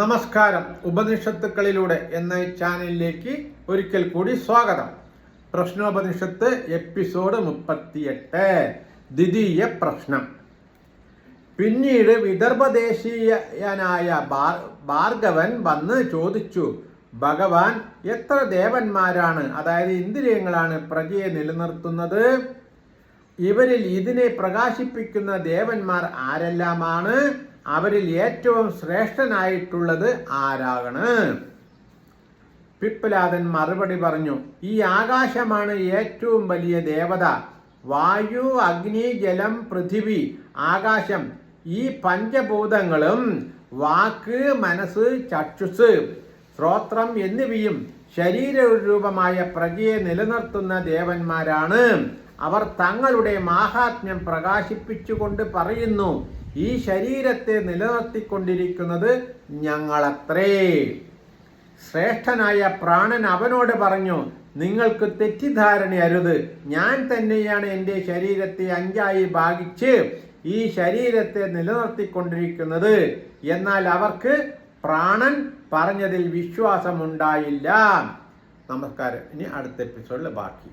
നമസ്കാരം. ഉപനിഷത്തുക്കളിലൂടെ എന്ന ചാനലിലേക്ക് ഒരിക്കൽ കൂടി സ്വാഗതം. പ്രശ്നോപനിഷത്ത് എപ്പിസോഡ് മുപ്പത്തിയെട്ട്. ദ്വിതീയ പ്രശ്നം. പിന്നീട് വിദർഭദേശീയനായ ഭാർഗവൻ വന്ന് ചോദിച്ചു ഭഗവാൻ എത്ര ദേവന്മാരാണ്? അതായത് ഇന്ദ്രിയങ്ങളാണ് പ്രജയെ നിലനിർത്തുന്നത്? ഇവരിൽ ഇതിനെ പ്രകാശിപ്പിക്കുന്ന ദേവന്മാർ ആരെല്ലാമാണ്? അവരിൽ ഏറ്റവും ശ്രേഷ്ഠനായിട്ടുള്ളത് ആരാകണ് പിപ്പലാദൻ മറുപടി പറഞ്ഞു ഈ ആകാശമാണ് ഏറ്റവും വലിയ ദേവത. വായു അഗ്നി ജലം പൃഥിവി ആകാശം. ഈ പഞ്ചഭൂതങ്ങളും വാക്ക് മനസ്സ് ചക്ഷുസ് ശ്രോത്രം എന്നിവയും ശരീരരൂപമായ പ്രജയെ നിലനിർത്തുന്ന ദേവന്മാരാണ്. അവർ തങ്ങളുടെ മാഹാത്മ്യം പ്രകാശിപ്പിച്ചുകൊണ്ട് പറയുന്നു ഈ ശരീരത്തെ നിലനിർത്തിക്കൊണ്ടിരിക്കുന്നത് ഞങ്ങളത്രേ. ശ്രേഷ്ഠനായ പ്രാണൻ അവനോട് പറഞ്ഞു നിങ്ങൾക്ക് തെറ്റിദ്ധാരണ അരുത് ഞാൻ തന്നെയാണ് എന്റെ ശരീരത്തെ അഞ്ചായി ഭാഗിച്ച് ഈ ശരീരത്തെ നിലനിർത്തിക്കൊണ്ടിരിക്കുന്നത്. എന്നാൽ അവർക്ക് പ്രാണൻ പറഞ്ഞതിൽ വിശ്വാസമുണ്ടായില്ല. നമസ്കാരം. ഇനി അടുത്ത എപ്പിസോഡിൽ ബാക്കി.